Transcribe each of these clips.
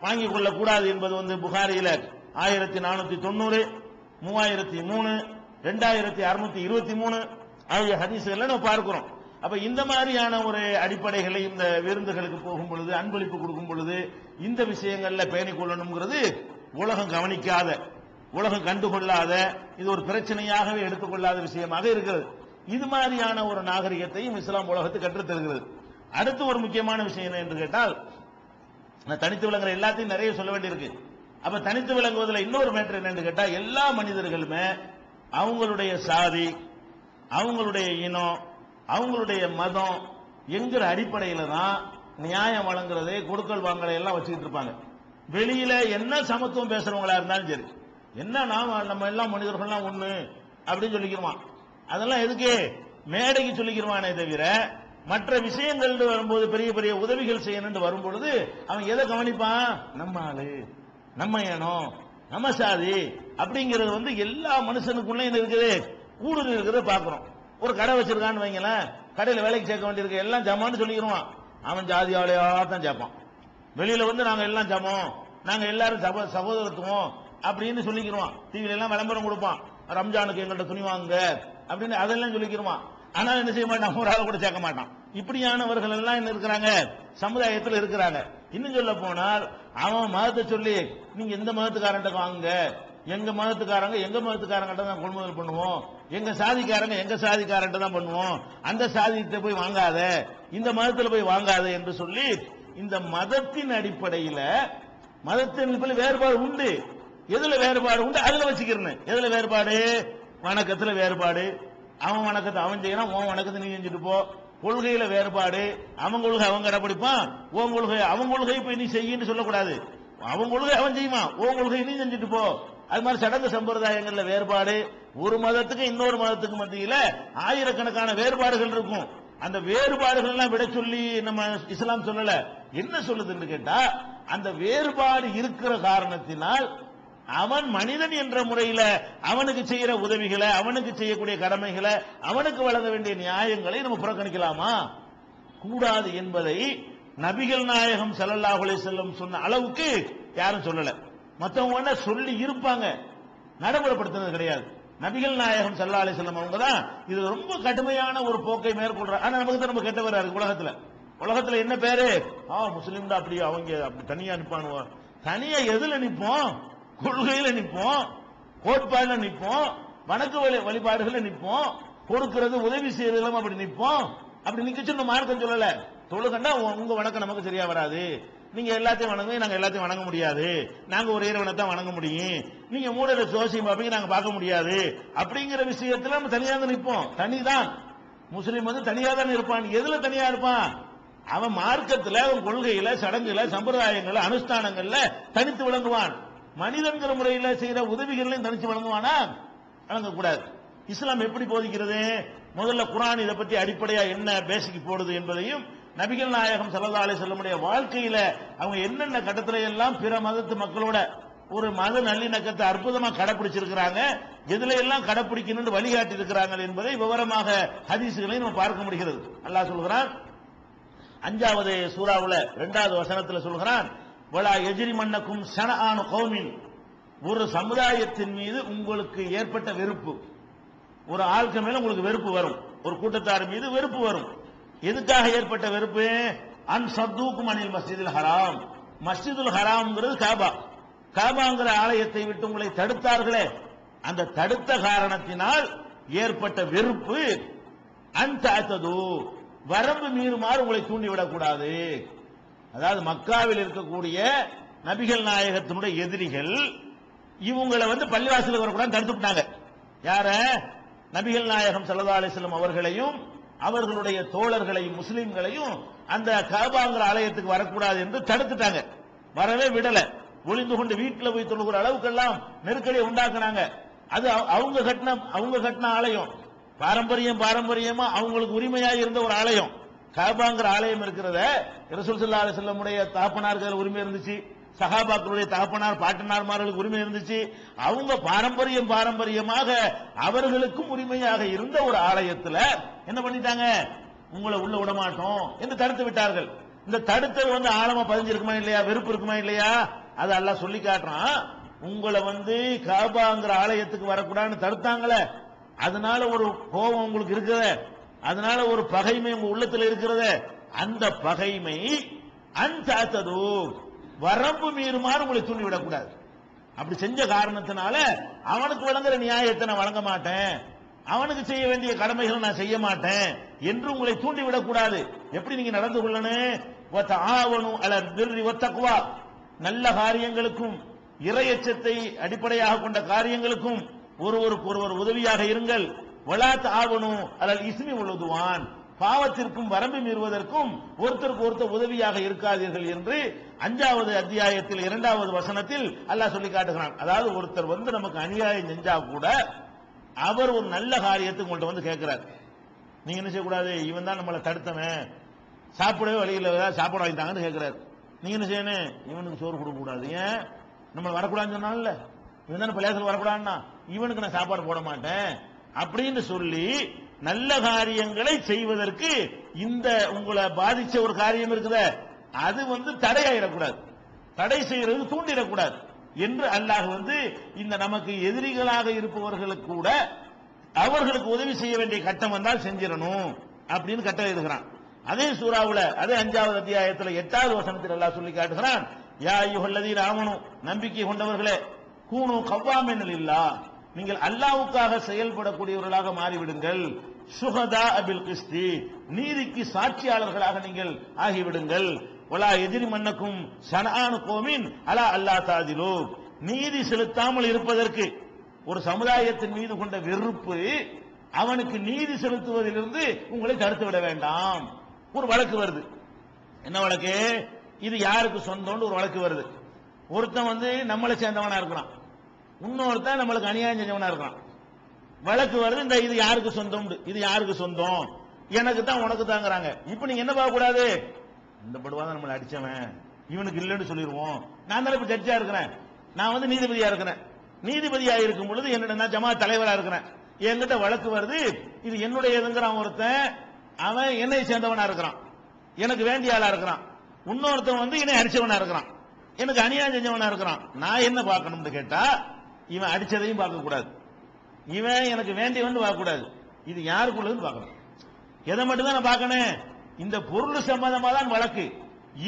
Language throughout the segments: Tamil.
வாங்கிக் கொள்ளக் கூடாது என்பது வந்து புகாரியில ஆயிரத்தி நானூத்தி தொண்ணூறு மூவாயிரத்தி மூணு ரெண்டாயிரத்தி அறுநூத்தி இருபத்தி மூணு ஆகிய ஹதீசுகளை நம்ம பார்க்கிறோம். அப்ப இந்த மாதிரியான ஒரு அடிப்படைகளை இந்த விருந்துகளுக்கு போகும் பொழுது அன்பளிப்பு கொடுக்கும் பொழுது இந்த விஷயங்கள்ல பேணிக் கொள்ளணுங்கிறது உலகம் கவனிக்காத உலகம் கண்டுகொள்ளாத இது ஒரு பிரச்சனையாகவே எடுத்துக்கொள்ளாத விஷயமாக இருக்கிறது. இது மாதிரியான ஒரு நாகரிகத்தையும் இஸ்லாம் உலகத்துக்கு கற்றுத்தருகிறது. அடுத்து ஒரு முக்கியமான விஷயம் என்ன என்று கேட்டால் தனித்து விளங்குற எல்லாத்தையும் நிறைய சொல்ல வேண்டியிருக்கு. அப்ப தனித்து விளங்குவதில் இன்னொரு மேட்டர் என்னன்னு கேட்டா எல்லா மனிதர்களுமே அவங்களுடைய சாதி அவங்களுடைய இனம் அவங்களுடைய மதம் என்கிற அடிப்படையில தான் நியாயம் வழங்குறது கொடுக்கல் வாங்கலை எல்லாம் வச்சுக்கிட்டு இருப்பாங்க. வெளியில என்ன சமத்துவம் பேசுறவங்களா இருந்தாலும் சரி என்ன நாம நம்ம எல்லாம் மனிதர்கள்லாம் ஒண்ணு அப்படின்னு சொல்லிக்கிறோம்? அதெல்லாம் எதுக்கு? மேடைக்கு சொல்லிக்கிறவானே தவிர மற்ற விஷயங்கள் வரும்போது பெரிய பெரிய உதவிகள் செய்யணும்னு வரும் பொழுது அவன் எதை கவனிப்பான்? நம்ம ஆளு நம்ம ஏனோ நம்ம சாதி அப்படிங்கிறது வந்து எல்லா மனுஷனுக்குள்ளேயும் இருக்குது. கூடுதல் இருக்கிறத பாக்குறோம் ஒரு கடை வச்சிருக்கான்னு வைங்களேன். கடையில் வேலைக்கு சேர்க்க வேண்டியிருக்கு எல்லாம் ஜமான்னு சொல்லிக்கிறோம் அவன் ஜாதி ஆளையா தான் சேர்ப்பான். வெளியில வந்து நாங்கள் எல்லாம் ஜமம். நாங்கள் எல்லாரும் சப சகோதரத்துவம் அப்படின்னு சொல்லிக்கிறோம் டிவியில எல்லாம் விளம்பரம் கொடுப்பான். ரம்ஜானுக்கு எங்கள்கிட்ட துணி வாங்க அப்படின்னு அதெல்லாம் சொல்லிக்கிறோம் ஆனா என்ன செய்ய மாட்டான்? ஒரு ஆள் கூட சேர்க்க மாட்டான். இப்படியானவர்கள் எல்லாம் என்ன இருக்கிறாங்க? சமுதாயத்தில் இருக்கிறாங்க. இன்னும் சொல்ல போனால் அவன் மதத்தை சொல்லி நீங்க எந்த மதத்துக்காரன்ட்ட வாங்குங்க? எங்க மதத்துக்காரங்க எங்க மதத்துக்காரங்கிட்ட தான் கொள்முதல் பண்ணுவோம்? எங்க சாதிக்காரங்க எங்க சாதிக்காரன்ட்ட தான் பண்ணுவோம்? அந்த சாதியத்தை போய் வாங்காத இந்த மதத்தில் போய் வாங்காத என்று சொல்லி இந்த மதத்தின் அடிப்படையில் மதத்தின் அடிப்படையில் வேறுபாடு உண்டு. எதுல வேறுபாடு உண்டு? அதுல வச்சுக்கிறேன் எதுல வேறுபாடு? வணக்கத்துல வேறுபாடு. அவன் வணக்கத்தை அவன் செய்யறான் உன் வணக்கத்தை நீ செஞ்சுட்டு போ. கொள்கையில வேறுபாடு. அவன் கொள்கை அவன் கடைப்பிடிப்பான். உன் கொள்கை அவன் கொள்கை போய் நீ செய்யின்னு சொல்லக்கூடாது. அவன் கொள்கை அவன் செய்வான். உன் கொள்கை நீ செஞ்சுட்டு போ. அது மாதிரி சடங்கு சம்பிரதாயங்கள்ல வேறுபாடு. ஒரு மதத்துக்கு இன்னொரு மதத்துக்கு மத்தியில ஆயிரக்கணக்கான வேறுபாடுகள் இருக்கும். அந்த வேறுபாடுகள் எல்லாம் விட சொல்லி நம்ம இஸ்லாம் சொல்லல. என்ன சொல்லுதுன்னு கேட்டா அந்த வேறுபாடு இருக்கிற காரணத்தினால் அவன் மனிதன் என்ற முறையில அவனுக்கு செய்யற உதவிகளை அவனுக்கு செய்யக்கூடிய கடமைகளை அவனுக்கு வழங்க வேண்டிய நியாயங்களை நம்ம புறக்கணிக்கலாமா? கூடாது என்பதை நபிகள் நாயகம் செல்லல்லாஹுலே செல்லும் சொன்ன அளவுக்கு யாரும் சொல்லல. மத்தவங்க சொல்லி இருப்பாங்க. நடைமுறைப்படுத்தினது கிடையாது. நபிகள் நாயகம் ஸல்லல்லாஹு அலைஹி செல்லம் அவங்க தான் இது ரொம்ப கடுமையான ஒரு போக்கை மேற்கொள்றாங்க. ஆனா நமக்கு தான் நம்ம கெட்டவரா இருக்கு உலகத்துல. உலகத்துல என்ன பேரு? ஆ முஸ்லீம் அப்படி அவங்க அப்படி தனியா நிப்பானுவோம் தனியா எதுல நிப்போம்? கொள்கையில நிற்போம் கோட்பாடுல நிற்போம் வணக்க வழி- வழிபாடுகள்ல நிற்போம் கொடுக்கிறது உதவி செய்யறதுல அப்படி நிற்போம். அப்படி நிக்க சொன்ன மார்க்கம் சொல்லல. தொழுகண்டா உங்க வணக்கம் நமக்கு சரியா வராது. நீங்க எல்லாத்தையும் வணங்க நாங்க எல்லாத்தையும் வணங்க முடியாது. நாங்க ஒரு இறைவனை தான் வணங்க முடியும். நீங்க மூடல ஜோசியம் பார்ப்பீங்க நாங்க பார்க்க முடியாது. அப்படிங்கிற விஷயத்துல நம்ம தனியா தான் நிப்போம் தனிதான். முஸ்லீம் வந்து தனியா தான் இருப்பான். எதுல தனியா இருப்பான்? அவன் மார்க்கத்துல அவன் கொள்கையில சடங்குல சம்பிரதாயங்கள்ல அனுஷ்டானங்கள்ல தனித்து விளங்குவான். மனிதன்கிற முறையில் செய்யற உதவிகளையும் தனிச்சு வழங்குவானா? வழங்கக்கூடாது. இஸ்லாம் எப்படி போதிக்கிறது? முதல்ல குரான் இதை பத்தி அடிப்படையா என்ன பேசிக் போடுது என்பதையும் நபிகள் நாயகம் ஸல்லல்லாஹு அலி செல்லமுடைய வாழ்க்கையில அவங்க என்னென்ன கட்டத்தில் எல்லாம் பிற மதத்து மக்களோட ஒரு மத நல்லிணக்கத்தை அற்புதமா கடைபிடிச்சிருக்கிறாங்க எதுல எல்லாம் கடைபிடிக்கணும்னு வழிகாட்டி இருக்கிறாங்க என்பதை விவரமாக ஹதீசுகளை நம்ம பார்க்க முடிகிறது. அல்லாஹ் சொல்கிறான் அஞ்சாவது சூறாவில் இரண்டாவது வசனத்தில் சொல்கிறான் வலா எஜிரி மன்னக்கும் சன ஆன கோமின். ஒரு சமுதாயத்தின் மீது உங்களுக்கு ஏற்பட்ட வெறுப்பு. ஒரு ஆளுக்கு மேல உங்களுக்கு வெறுப்பு வரும். ஒரு கூட்டத்தார் மீது வெறுப்பு வரும். எதுக்காக ஏற்பட்ட வெறுப்பு? அன் சத்தூக்கும் அனில் மஸ்ஜிதுல் ஹராம். மஸ்ஜிதுல் ஹராம்ங்கிறது காபா. காபாங்கிற ஆலயத்தை விட்டு உங்களை தடுத்தார்களே. அந்த தடுத்த காரணத்தினால் ஏற்பட்ட வெறுப்பு. அன் அன்தாத்தது வரம்பு மீறுமாறு உங்களை தூண்டிவிடக் கூடாது அதாவது மக்காவில் இருக்கக்கூடிய நபிகள் நாயகத்தினுடைய எதிரிகள் இவங்களை வந்து பள்ளிவாசலுக்கு வரக்கூடாது தடுத்து யார? நபிகள் நாயகம் சல்லா அலிஸ்லம் அவர்களையும் அவர்களுடைய தோழர்களையும் முஸ்லீம்களையும் அந்த கபாங்கிற ஆலயத்துக்கு வரக்கூடாது என்று தடுத்துட்டாங்க. வரவே விடல. ஒளிந்து கொண்டு வீட்டில் போய் தொழுகிற அளவுக்கெல்லாம் நெருக்கடியை உண்டாக்குனாங்க. அது அவங்க கட்டின அவங்க கட்டின ஆலயம். பாரம்பரியம் பாரம்பரியமா அவங்களுக்கு உரிமையாக இருந்த ஒரு ஆலயம். காபாங்கிற ஆலயம் இருக்கிறத ரசூல் சல்லா அலி செல்லமுடைய தாப்பனாருக்கு உரிமை இருந்துச்சு. சகாபாக்களுடைய தகப்பனார் பாட்டனார்மார்களுக்கு உரிமை இருந்துச்சு. அவங்க பாரம்பரியம் பாரம்பரியமாக அவர்களுக்கும் உரிமையாக இருந்த ஒரு ஆலயத்துல என்ன பண்ணிட்டாங்க? உங்களை உள்ள விட மாட்டோம் என்று தடுத்து விட்டார்கள். இந்த தடுத்தல் வந்து ஆழமா பதிஞ்சிருக்குமா இல்லையா? வெறுப்பு இருக்குமா இல்லையா? அது எல்லாம் சொல்லி காட்டுறான். உங்களை வந்து காபாங்கிற ஆலயத்துக்கு வரக்கூடாதுன்னு தடுத்தாங்களே. அதனால ஒரு கோபம் உங்களுக்கு இருக்கிறதே அதனால ஒரு பகைமை உங்க உள்ளத்துல இருக்கிறத அந்த பகைமை அன்சாத்ததோ. வரம்பு மீறுமாறு உங்களை தூண்டி விடக்கூடாது அப்படி செஞ்ச காரணத்தினால அவனுக்கு வழங்குற நியாயத்தை நான் வழங்க மாட்டேன். அவனுக்கு செய்ய வேண்டிய கடமைகளை நான் செய்ய மாட்டேன் என்று உங்களை தூண்டி விடக்கூடாது எப்படி நீங்க நடந்து கொள்ளணும்? ஆவணும் அல்ல ஒத்தக்குவா நல்ல காரியங்களுக்கும் இறையச்சத்தை அடிப்படையாக கொண்ட காரியங்களுக்கும் ஒருவருக்கு ஒருவர் உதவியாக இருங்கள். வலாத் ஆவணும் அல்லது இஸ்மி உழுதுவான் பாவத்திற்கும் வரம்பு மீறுவதற்கும் ஒருத்தருக்கு ஒருத்தர் உதவியாக இருக்காதீர்கள் என்று அஞ்சாவது அத்தியாயத்தில் இரண்டாவது வசனத்தில் அல்லாஹ் சொல்லி காட்டுகிறான். அதாவது ஒருத்தர் வந்து நமக்கு அநியாயம் செஞ்சா கூட அவர் ஒரு நல்ல காரியத்தை உங்கள்கிட்ட வந்து கேட்கிறார். நீங்க என்ன செய்யக்கூடாது? இவன் தான் நம்மளை தடுத்தவன். சாப்பிடவே வழியில் சாப்பாடு வாங்கிட்டாங்கன்னு கேட்கிறார். நீங்க என்ன செய்யணும்? இவனுக்கு சோறு கொடுக்க கூடாது ஏன்? நம்ம வரக்கூடாதுன்னு சொன்னால இவன் தானே பள்ளியாசல் வரக்கூடாதுன்னா. இவனுக்கு நான் சாப்பாடு போட மாட்டேன். அப்படின்னு சொல்லி நல்ல காரியங்களை செய்வதற்கு இந்த உங்களை பாதிச்ச ஒரு காரியம் இருக்குதே. அது வந்து தடையாயிடக்கூடாது. தடை செய்யறது தூண்டிடக்கூடாது. என்று அல்லாஹ் வந்து இந்த நமக்கு எதிரிகளாக இருப்பவர்களுக்கு கூட அவர்களுக்கு உதவி செய்ய வேண்டிய கட்டம் வந்தால் செஞ்சிடணும் அப்படின்னு கட்டளை எழுதுகிறான் அதே சூறாவுல அதே அஞ்சாவது அத்தியாயத்துல எட்டாவது வசனத்தில் அல்லாஹ் சொல்லி காட்டுகிறான் யா யுகல்லதி ராமனும் நம்பிக்கை கொண்டவர்களே கூணும் கவ்வாமென்னல் இல்லா நீங்கள் அல்லாவுக்காக செயல்படக்கூடியவர்களாக மாறிவிடுங்கள். சுகதா அபில் கிஸ்தி. நீதிக்கு சாட்சியாளர்களாக நீங்கள் ஆகிவிடுங்கள். ஒலா எதிரி மன்னக்கும் சனானு கோமின் அலா அல்லா தாதிலோ நீதி செலுத்தாமல் இருப்பதற்கு ஒரு சமுதாயத்தின் மீது கொண்ட வெறுப்பு அவனுக்கு நீதி செலுத்துவதிலிருந்து உங்களை தடுத்து விட வேண்டாம். ஒரு வழக்கு வருது. என்ன வழக்கு? இது யாருக்கு சொந்தம்னு ஒரு வழக்கு வருது. ஒருத்தன் வந்து நம்மளை சேர்ந்தவனா இருக்கிறான். இன்னொருத்தன் நம்மளுக்கு அநியாயம் செஞ்சவனா இருக்கிறான் வழக்கு வருது இந்த இது யாருக்கு சொந்தம்? இது யாருக்கு சொந்தம்? எனக்கு தான் உனக்கு தாங்கிறாங்க. இப்ப நீங்க என்ன பார்க்க கூடாது? இந்த படுவாதான் நம்மளை அடிச்சவன். இவனுக்கு இல்லைன்னு சொல்லிடுவோம். நான் தானே இப்ப ஜட்ஜா இருக்கிறேன். நான் வந்து நீதிபதியா இருக்கிறேன். நீதிபதியா இருக்கும் பொழுது என்னோட நான் ஜமா தலைவரா இருக்கிறேன். என்கிட்ட வழக்கு வருது. இது என்னுடையதுங்கிறான் ஒருத்தன் அவன் என்னை சேர்ந்தவனா இருக்கிறான். எனக்கு வேண்டிய ஆளா இருக்கிறான். இன்னொருத்தன் வந்து என்னை அடிச்சவனா இருக்கிறான். எனக்கு அநியாயம் செஞ்சவனா இருக்கிறான். நான் என்ன பார்க்கணும்னு கேட்டா இவன் அடிச்சதையும் பார்க்கக்கூடாது இவன் எனக்கு வேண்டியவன் பார்க்கக்கூடாது இது யாருக்குள்ளதுன்னு பார்க்கணும். எதை மட்டும் தான் நான் பார்க்கணும்? இந்த பொருள் சம்பந்தமா தான் வழக்கு.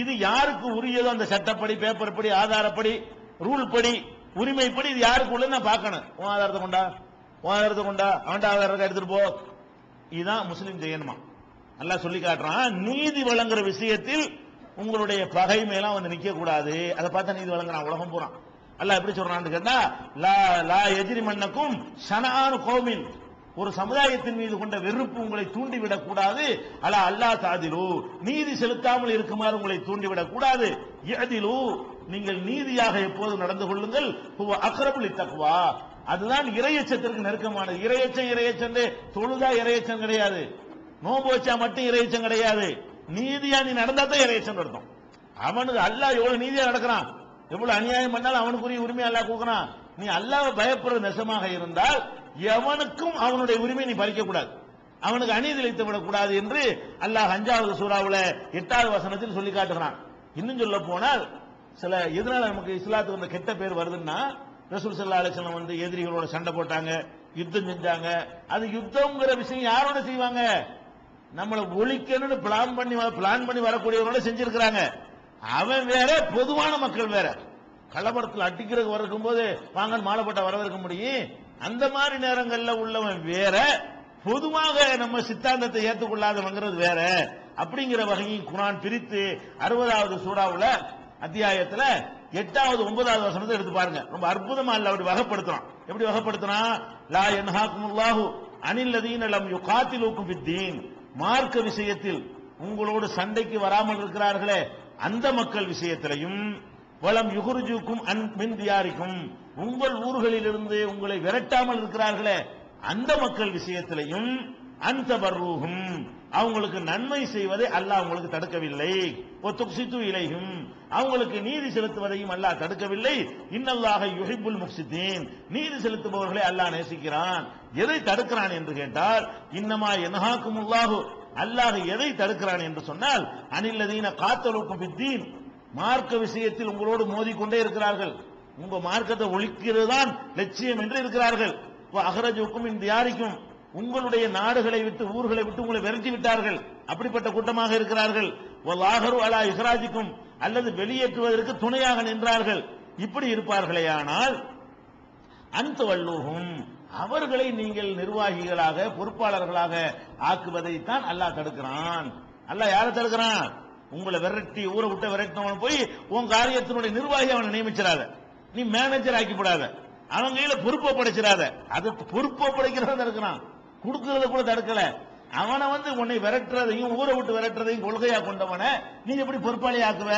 இது யாருக்கு உரியதோ அந்த சட்டப்படி பேப்பர் படி ஆதாரப்படி ரூல் படி உரிமைப்படி இது யாருக்குள்ள நான் பார்க்கணும். உன் ஆதாரத்தை கொண்டா? உன் ஆதாரத்தை கொண்டா? அவன்கிட்ட ஆதாரத்தை எடுத்துட்டு போ. இதுதான் முஸ்லீம் செய்யணுமா நல்லா சொல்லி காட்டுறான். நீதி வழங்குற விஷயத்தில் உங்களுடைய பகைமையெல்லாம் வந்து நிக்க கூடாது. அதை பார்த்தா நீதி வழங்குறான். உலகம் பூரா. அல்லாஹ் எப்படி சொல்றான்னு கேட்டா லா லா எதிரி மன்னக்கும் சனானு கோமின். ஒரு சமுதாயத்தின் மீது கொண்ட வெறுப்பு உங்களை தூண்டிவிடக் கூடாது. அல்ல அல்லாஹ் தாதிலு நீதி செலுத்தாமல் இருக்குமாறு உங்களை தூண்டிவிடக் கூடாது. எதிலு நீங்கள் நீதியாக எப்போது நடந்து கொள்ளுங்கள். அக்ரபுலி தக்குவா அதுதான் இரையச்சத்திற்கு நெருக்கமானது. இரையச்சம் இரையச்சம் தொழுதா இரையச்சம் கிடையாது. நோம்பு வச்சா மட்டும் இரையச்சம் கிடையாது. நீதியா நீ நடந்தா தான் இரையச்சம் நடத்தும் அவனுக்கு அல்லாஹ் எவ்வளவு நீதியா நடக்கிறான்? எவ்வளவு அநியாயம் பண்ணாலும் அவனுக்குரிய உரிமை அல்லாஹ் கொடுக்கறான். நீ அல்லாஹ் பயப்படுறது நெசமாக இருந்தால் எவனுக்கும் அவனுடைய உரிமை நீ பறிக்க கூடாது. அவனுக்கு அநீதி அளித்து விடக்கூடாது என்று அல்லாஹ் அஞ்சாவது சூறாவில் எட்டாவது வசனத்தில் சொல்லி காட்டுகிறான். இன்னும் சொல்ல போனால் சில எதனால நமக்கு இஸ்லாத்துக்கு வந்த கெட்ட பேர் வருதுன்னா ரசூல் சல்லா அலிஸ்லாம் வந்து எதிரிகளோட சண்டை போட்டாங்க யுத்தம் செஞ்சாங்க. அது யுத்தம்ங்கிற விஷயம் யாரோட செய்வாங்க. நம்மளை ஒழிக்கணும்னு பிளான் பண்ணி பிளான் பண்ணி வரக்கூடியவங்களோட செஞ்சிருக்கிறாங்க. அவன் வேற பொதுவான மக்கள் வேற. கலவரத்தில் அட்டிக்கிறது வரக்கும் போது வாங்க மாலை வரவேற்க முடியும். அந்த மாதிரி நேரங்களில் உள்ளவன் வேற பொதுவாக நம்ம சித்தாந்தத்தை ஏற்றுக்கொள்ளாதவங்கிறது வேற. அப்படிங்கிற வகையும் குரான் பிரித்து அறுபதாவது சூடாவில் அத்தியாயத்தில் எட்டாவது ஒன்பதாவது வசனத்தை எடுத்து பாருங்க. ரொம்ப அற்புதமா இல்ல அப்படி வகைப்படுத்துறான். எப்படி வகைப்படுத்துறான் லா என்ஹாக்குமுல்லாஹு அனில்லதீன லம் யுகாத்திலூக்கும் பித்தீன் மார்க்க விஷயத்தில் உங்களோடு சண்டைக்கு வராமல் இருக்கிறார்களே அந்த மக்கள் விஷயத்திலையும் வளம் யுகுருஜுக்கும் அன் மின் தியாரிக்கும். உங்கள் ஊர்களிலிருந்து உங்களை விரட்டாமல் இருக்கிறார்களே. அந்த மக்கள் விஷயத்திலையும் அந்த பர்ரூகும் அவங்களுக்கு நன்மை செய்வதை அல்லாஹ் உங்களுக்கு தடுக்கவில்லை. ஒத்துக்சித்து இலையும் அவங்களுக்கு நீதி செலுத்துவதையும் அல்லாஹ் தடுக்கவில்லை. இன்னல்லாக யுஹிபுல் முக்சித்தீன் நீதி செலுத்துபவர்களை அல்லாஹ் நேசிக்கிறான். எதை தடுக்கிறான் என்று கேட்டால் இன்னமா என்ஹாக்குமுல்லாஹு அல்லாஹ் எதை தடுக்கிறான் என்று சொன்னால் அனில்லதீன காத்தலுக்கும் வித்தீன் மார்க்க விஷயத்தில் உங்களோடு மோதிக்கொண்டே இருக்கிறார்கள். உங்க மார்க்கத்தை ஒழிக்கிறது தான் லட்சியம் என்று இருக்கிறார்கள். அகரஜுக்கும் இந்த யாருக்கும் உங்களுடைய நாடுகளை விட்டு ஊர்களை விட்டு உங்களை விரட்டி விட்டார்கள். அப்படிப்பட்ட கூட்டமாக இருக்கிறார்கள். ஆகரு அலா இஹராஜிக்கும். அல்லது வெளியேற்றுவதற்கு துணையாக நின்றார்கள். இப்படி இருப்பார்களே ஆனால் அந்த வல்லூகும் அவர்களை நீங்கள் நிர்வாகிகளாக பொறுப்பாளர்களாக ஆக்குவதைத்தான் அல்லாஹ் தடுக்கிறான். அல்லாஹ் யாரை தடுக்கிறான்? உங்களை விரட்டி ஊரை விட்டு விரட்டினவன் போய் உன் காரியத்தினுடைய நிர்வாகி அவனை நியமிச்சிடாத. நீ மேனேஜர் ஆக்கிவிடாத அவன் கையில பொறுப்பை படைச்சிடாத. அது பொறுப்பை படைக்கிறத தடுக்கிறான். கொடுக்கறத கூட தடுக்கல. அவனை வந்து உன்னை விரட்டுறதையும் ஊரை விட்டு விரட்டுறதையும் கொள்கையா கொண்டவனை நீ எப்படி பொறுப்பாளி ஆக்குவ